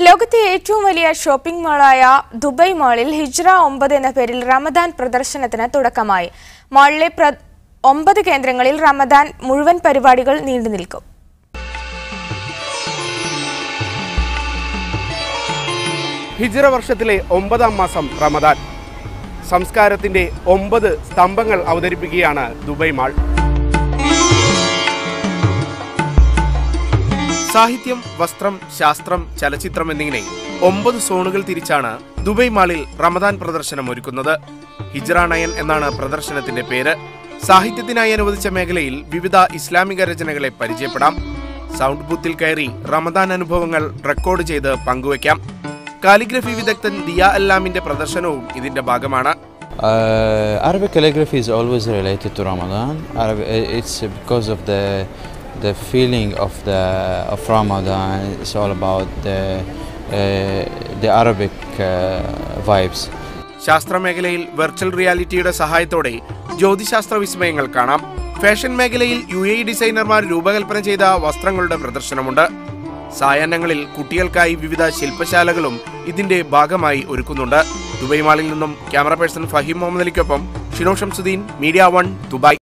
ലോകത്തെ ഏറ്റവും വലിയ ഷോപ്പിംഗ് മാളായ ദുബൈ മാളിൽ ഹിജ്റ ഒമ്പത് എന്ന പേരിൽ റമദാൻ പ്രദർശനത്തിന് തുടക്കമായി. മാളിലെ ഒമ്പത് കേന്ദ്രങ്ങളിൽ റമദാൻ മുഴുവൻ പരിപാടികൾ നീണ്ടു നിൽക്കും. ഹിജ്റ വർഷത്തിലെ ഒമ്പതാം മാസം റമദാൻ. സംസ്കാരത്തിന്റെ ഒമ്പത് സ്തംഭങ്ങൾ അവതരിപ്പിക്കുകയാണ് ദുബൈ മാൾ. സാഹിത്യം വസ്ത്രം ശാസ്ത്രം ചലച്ചിത്രം എന്നിങ്ങനെ ഒമ്പത് സോണുകൾ തിരിച്ചാണ് ദുബൈ മാളിൽ റമദാൻ പ്രദർശനം ഒരുക്കുന്നത്. ഹിജ്റ നയൻ എന്നാണ് പ്രദർശനത്തിന്റെ പേര്. സാഹിത്യത്തിനായി അനുവദിച്ച മേഖലയിൽ വിവിധ ഇസ്ലാമിക രചനകളെ പരിചയപ്പെടാം. സൗണ്ട് ബൂത്തിൽ കയറി റമദാൻ അനുഭവങ്ങൾ റെക്കോർഡ് ചെയ്ത് പങ്കുവയ്ക്കാം. കാലിഗ്രഫി വിദഗ്ധൻ ദിയ അല്ലാമിന്റെ പ്രദർശനവും ഇതിന്റെ ഭാഗമാണ്. Uh, Arabic calligraphy is always related to Ramadan. Arabic, it's because of the the feeling of the of Ramadan. is all about the uh, the Arabic uh, vibes. ശാസ്ത്ര മേഖലയിൽ വെർച്വൽ റിയാലിറ്റിയുടെ സഹായത്തോടെ ജ്യോതിശാസ്ത്ര വിസ്മയങ്ങൾ കാണാം ഫാഷൻ മേഖലയിൽ യു എ ഡിസൈനർമാർ രൂപകൽപ്പന ചെയ്ത വസ്ത്രങ്ങളുടെ പ്രദർശനമുണ്ട് സായാഹ്നങ്ങളിൽ കുട്ടികൾക്കായി വിവിധ ശില്പശാലകളും ഇതിന്റെ ഭാഗമായി ഒരുക്കുന്നുണ്ട് ദുബൈ മാളിൽ നിന്നും camera person Faheem Muhammad അലിക്കൊപ്പം Shino Shamsuddeen media one Dubai